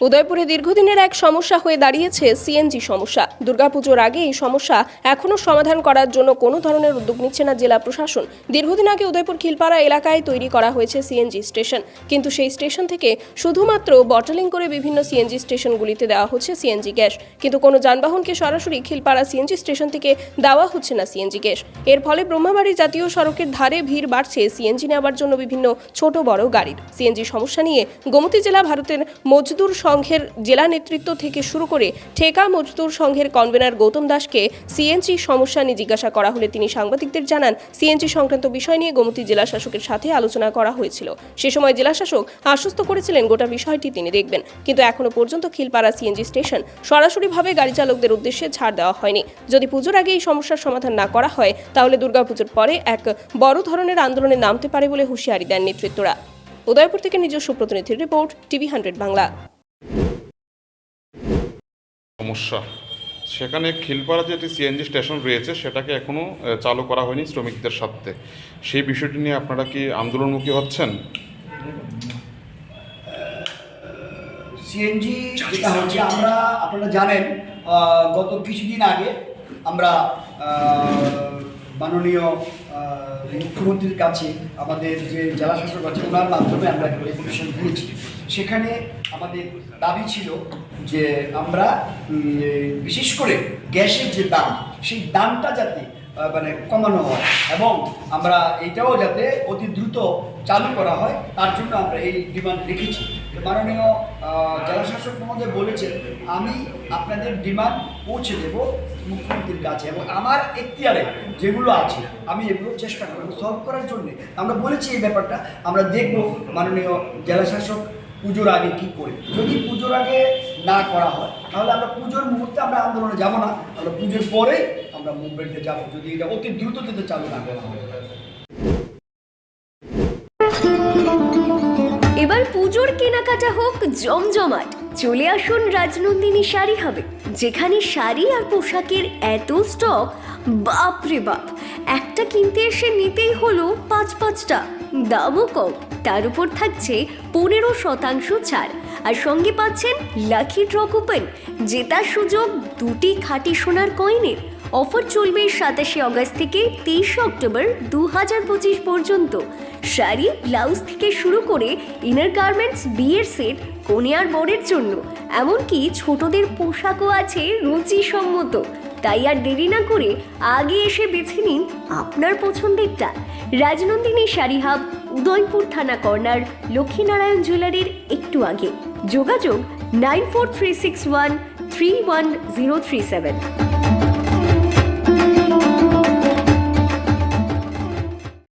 উদয়পুরে দীর্ঘদিনের এক সমস্যা হয়ে দাঁড়িয়েছে সিএনজি সমস্যা। দুর্গাপুজোর আগে এই সমস্যা এখনও সমাধান করার জন্য কোনো ধরনের উদ্যোগ নিচ্ছে না জেলা প্রশাসন। দীর্ঘদিন আগে উদয়পুর খিলপাড়া এলাকায় তৈরি করা হয়েছে সিএনজি স্টেশন। কিন্তু সেই স্টেশন থেকে শুধুমাত্র বটলিং করে বিভিন্ন সিএনজি স্টেশনগুলিতে দেওয়া হচ্ছে সিএনজি গ্যাস। কিন্তু কোনো যানবাহনকে সরাসরি খিলপাড়া সিএনজি স্টেশন থেকে দেওয়া হচ্ছে না সিএনজি গ্যাস। এর ফলে ব্রহ্মাবাড়ি জাতীয় সড়কের ধারে ভিড় বাড়ছে সিএনজি নেওয়ার জন্য বিভিন্ন ছোট বড় গাড়ির। সিএনজি সমস্যা নিয়ে গোমতী জেলা ভারতের মজদুর সংঘের জেলা নেতৃত্ব থেকে শুরু করে ঠেকা মজদুর সংঘের কনভেনার গৌতম দাসকে সিএনজি সমস্যা নিয়ে জিজ্ঞাসা করা হলে তিনি সাংবাদিকদের জানান, সিএনজি সংক্রান্ত বিষয় নিয়ে গোমতী জেলা শাসকের সাথে আলোচনা করা হয়েছিল। সে সময় জেলা শাসক আশ্বস্ত করেছিলেন গোটা বিষয়টি তিনি দেখবেন। কিন্তু এখনও পর্যন্ত খিলপাড়া সিএনজি স্টেশন সরাসরিভাবে গাড়ি চালকদের উদ্দেশ্যে ছাড় দেওয়া হয়নি। যদি পুজোর আগে এই সমস্যার সমাধান না করা হয়, তাহলে দুর্গাপুজোর পরে এক বড় ধরনের আন্দোলনে নামতে পারে বলে হুঁশিয়ারি দেন নেতৃত্বরা। উদয়পুর থেকে নিজস্ব প্রতিনিধির রিপোর্ট, টিভি হান্ড্রেড বাংলা। সমস্যা। সেখানে খিলপাড়া যেটি সিএনজি স্টেশন রয়েছে, সেটাকে এখনও চালু করা হয়নি শ্রমিকদের স্বার্থে। সেই বিষয়টি নিয়ে আপনারা কি আন্দোলনমুখী হচ্ছেন? সিএনজি যেটা হচ্ছে, আমরা, আপনারা জানেন গত কিছুদিন আগে আমরা মাননীয় মুখ্যমন্ত্রীর কাছে আমাদের যে জেলা শাসক আছে, ওনার মাধ্যমে আমরা একটা রেগুলেশন দিয়েছি। সেখানে আমাদের দাবি ছিল যে আমরা বিশেষ করে গ্যাসের যে দাম, সেই দামটা যাতে মানে কমানো হয় এবং আমরা এটাও যাতে অতি দ্রুত চালু করা হয়, তার জন্য আমরা এই ডিমান্ড রেখেছি। মাননীয় আহ, জেলা মহোদয় বলেছেন আমি আপনাদের ডিমান্ড পৌঁছে দেব মুখ্যমন্ত্রীর কাছে এবং আমার এখতিয়ারে যেগুলো আছে আমি এগুলো চেষ্টা করব সলভ করার জন্য। আমরা বলেছি এই ব্যাপারটা আমরা দেখব মাননীয় জেলাশাসক পুজোর আগে কি করে। যদি পুজোর আগে না করা হয় তাহলে আমরা পুজোর মুহূর্তে আমরা আন্দোলনে যাব না আমরা পুজোর পরে আমরা মুভমেন্টে যাব যদি এটা অতি দ্রুত যদি চালু না করা হয়। কেনাকাটা হোক জমজমাট। চলে আসুন রাজনন্দিনী শাড়ি হবে, যেখানে শাড়ি আর পোশাকের এত স্টক বাপ রে বাপ। একটা কিনতে এসে নিতেই হলো পাঁচ পাঁচটা, দামও কম। তার উপর থাকছে পনেরো শতাংশ ছাড়। আর সঙ্গে পাচ্ছেন লাকি ড্র কুপন জেতার সুযোগ দুটি খাঁটি সোনার কয়েনের অফার চলবে সাতাশে অগস্ট থেকে তেইশে অক্টোবর দু হাজার পঁচিশ পর্যন্ত। শাড়ি, ব্লাউজ থেকে শুরু করে ইনার গার্মেন্টস বিয়ের সেট কনিয়ার বরের জন্য। এমনকি ছোটদের পোশাকও আছে রুচিসম্মত। তাই আর দেরি না করে আগে এসে বেছে নিন আপনার পছন্দেরটা। রাজনন্দিনী শাড়ি হাব, উদয়পুর থানা কর্নার, লক্ষ্মীনারায়ণ জুয়েলারির একটু আগে। যোগাযোগ nine four three six one three one zero three seven.